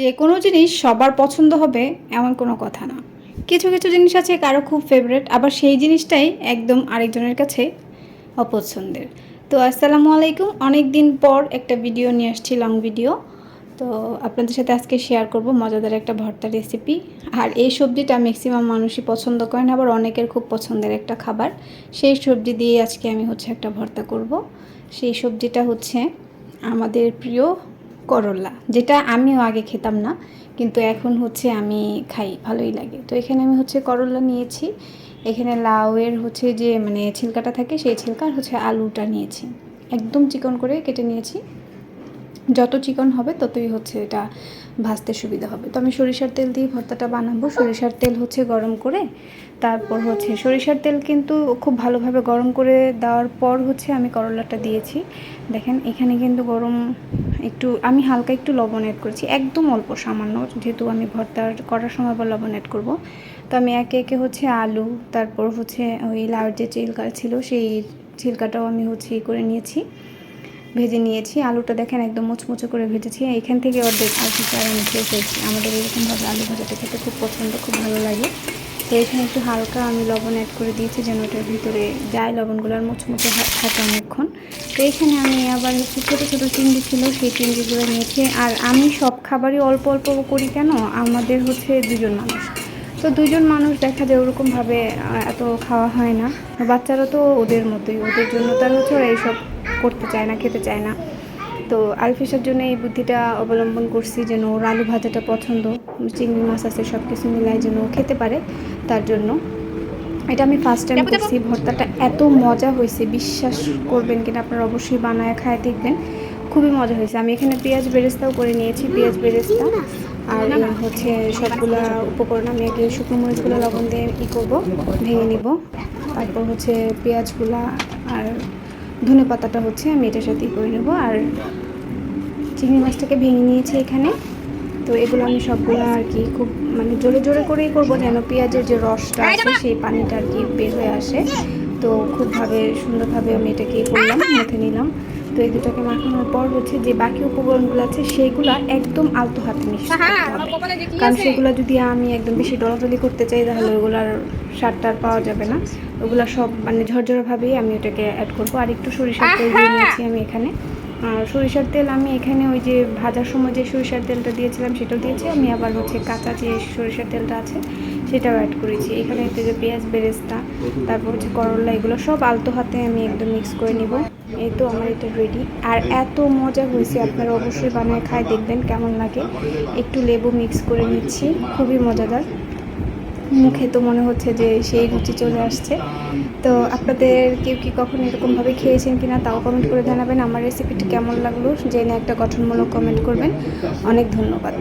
যে কোনো জিনিস সবার পছন্দ হবে এমন কোনো কথা না। কিছু কিছু জিনিস আছে কারও খুব ফেভারেট আবার সেই জিনিসটাই একদম আরেকজনের কাছে অপছন্দের। তো আসসালামু আলাইকুম অনেক দিন পর একটা ভিডিও নিয়ে আসছি লং ভিডিও তো আপনাদের সাথে আজকে শেয়ার করব মজাদার একটা ভর্তা রেসিপি আর এই সবজিটা ম্যাক্সিমাম মানুষই পছন্দ করেন, আবার অনেকের খুব পছন্দের একটা খাবার। সেই সবজি দিয়ে আজকে আমি হচ্ছে একটা ভর্তা করব। সেই সবজিটা হচ্ছে আমাদের প্রিয় করলা, যেটা আমিও আগে খেতাম না, কিন্তু এখন হচ্ছে আমি খাই, ভালোই লাগে। তো এখানে আমি হচ্ছে করলা নিয়েছি, এখানে লাউয়ের হচ্ছে যে মানে ছিলকাটা থাকে সেই ছিলকার হচ্ছে আলুটা নিয়েছি। একদম চিকন করে কেটে নিয়েছি, যত চিকন হবে ততই হচ্ছে এটা ভাজতে সুবিধা হবে। তো আমি সরিষার তেল দিয়ে ভর্তাটা বানাবো। সরিষার তেল হচ্ছে গরম করে, তারপর হচ্ছে সরিষার তেল কিন্তু খুব ভালোভাবে গরম করে দেওয়ার পর হচ্ছে আমি করলাটা দিয়েছি। দেখেন, এখানে কিন্তু গরম একটু, আমি হালকা একটু লবণ অ্যাড করেছি। একদম অল্প, সামান্য, যেহেতু আমি ভর্তা করার সময় বা লবণ অ্যাড করব। তো আমি একে একে হচ্ছে আলু, তারপর হচ্ছে ওই লাউর যে চিলকা ছিল, সেই ছিলকাটাও আমি হচ্ছে করে নিয়েছি। ভেজে নিয়েছি। আলুটা দেখেন একদম মুচমুচে করে ভেজেছি। এখান থেকে অর্ধেক আর আর আমি খেয়ে ফেলছি আমাদের এরকমভাবে আলু ভাজাটা খেতে খুব পছন্দ, খুব ভালো লাগে। তো এখানে একটু হালকা আমি লবণ অ্যাড করে দিয়েছি যেন ওটার ভিতরে যায় লবণগুলো আর মুচমুচে থাকে অনেকক্ষণ। তো এখানে আমি আবার হচ্ছে ছোটো ছোটো চিংড়ি ছিল, সেই চিংড়িগুলো নিয়েছি আর আমি সব খাবারই অল্প অল্প করি কেন? আমাদের হচ্ছে দুজন মানুষ। তো দুজন মানুষ দেখা যায় ওরকমভাবে এত খাওয়া হয় না। বাচ্চারা তো ওদের মতোই। ওদের জন্য তার হচ্ছে ওরা এইসব করতে চায় না খেতে চায় না। তো আলফিসার জন্য এই বুদ্ধিটা অবলম্বন করছি যেন ওর আলু ভাজাটা পছন্দ চিংড়ি মাছ আছে সব কিছু মিলাই যেন খেতে পারে তার জন্য। এটা আমি ফার্স্ট টাইম করছি ভর্তাটা এত মজা হয়েছে বিশ্বাস করবেন কিনা আপনারা অবশ্যই বানায় খায় দেখবেন। খুবই মজা হয়েছে। আমি এখানে পেঁয়াজ বেরেস্তাও করে নিয়েছি পেঁয়াজ বেরেস্তা আর হচ্ছে সবগুলা উপকরণ আমি আগে শুকনো মরিচগুলো লবণ দিয়ে ই করব ভেঙে নিব। তারপর হচ্ছে পেঁয়াজগুলা আর ধনে পাতাটা হচ্ছে আমি এটার সাথেই করে নেব। আর চিংড়ি মাছটাকে ভেঙে নিয়েছি এখানে। তো এগুলো আমি সবগুলো আর কি খুব মানে জোরে জোরে করেই করব যেন পেঁয়াজের যে রসটা আছে সেই পানিটা আর কি বের হয়ে আসে। তো খুবভাবে সুন্দরভাবে আমি এটাকে করলাম মেখে নিলাম। তো এই দুটাকে মাখানোর পর হচ্ছে যে বাকি উপকরণগুলো আছে সেইগুলো একদম আলতো হাতে মিশিয়ে করতে হবে। কারণ সেগুলো যদি আমি একদম বেশি ডলাডলি করতে চাই তাহলে ওগুলার স্বাদটা আর পাওয়া যাবে না। ওগুলো সব মানে ঝরঝরভাবেই আমি ওটাকে অ্যাড করব। আর একটু সরিষার তেল দিয়ে নিয়েছি আমি এখানে। আর সরিষার তেল আমি এখানে ওই যে ভাজার সময় যে সরিষার তেলটা দিয়েছিলাম সেটাও দিয়েছি। আমি আবার হচ্ছে কাঁচা যে সরিষার তেলটা আছে সেটাও অ্যাড করেছি। এখানে যে পেঁয়াজ বেরেস্তা তারপর হচ্ছে করলা এগুলো সব আলতো হাতে আমি একদম মিক্স করে নিব। এই তো আমার এটা রেডি আর এত মজা হয়েছে আপনারা অবশ্যই বানায় খায় দেখবেন কেমন লাগে। একটু লেবু মিক্স করে নিচ্ছি খুবই মজাদার। মুখে তো মনে হচ্ছে যে সেই রুচি চলে আসছে। তো আপনাদের কেউ কি কখন এরকমভাবে খেয়েছেন কিনা তাও কমেন্ট করে জানাবেন। আমার রেসিপিটি কেমন লাগল, জেনে একটা গঠনমূলক কমেন্ট করবেন। অনেক ধন্যবাদ।